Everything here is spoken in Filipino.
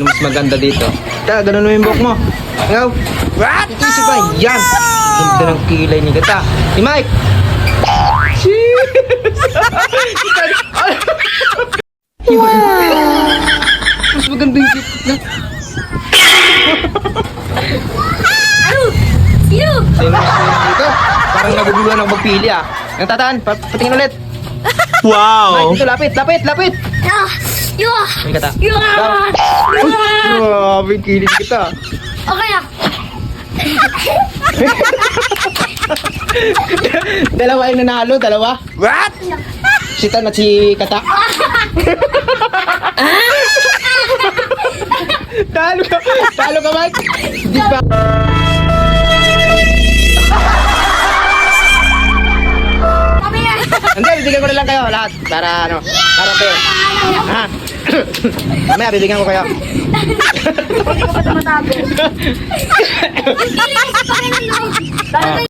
Ano mas maganda dito? Ta, ganun mo yung buhok mo. Ngaw. What? Ikisip ba? Yan. Ganda ng kilay ni Gata. Si Mike. Mas maganda yung tip na. Ano? Sino? Sino? Parang naguguluhan ako magpili ah. Ang tataan, pa- patingin ulit. Wow! dito, lapit, lapit, lapit. Ah! Yun! May Gata. Yun! Yun! Grabe, kilig kita. Okay na. Dalawa yung nanalo, dalawa. What? Si Tan at si Kata. talo ka, talo ka, Mike. Di ba? Bibigyan ko na lang kayo lahat. Para ano, para fair. Ha? Mamaya, bibigyan ko kayo. Hindi ko pa rin, no? Ah.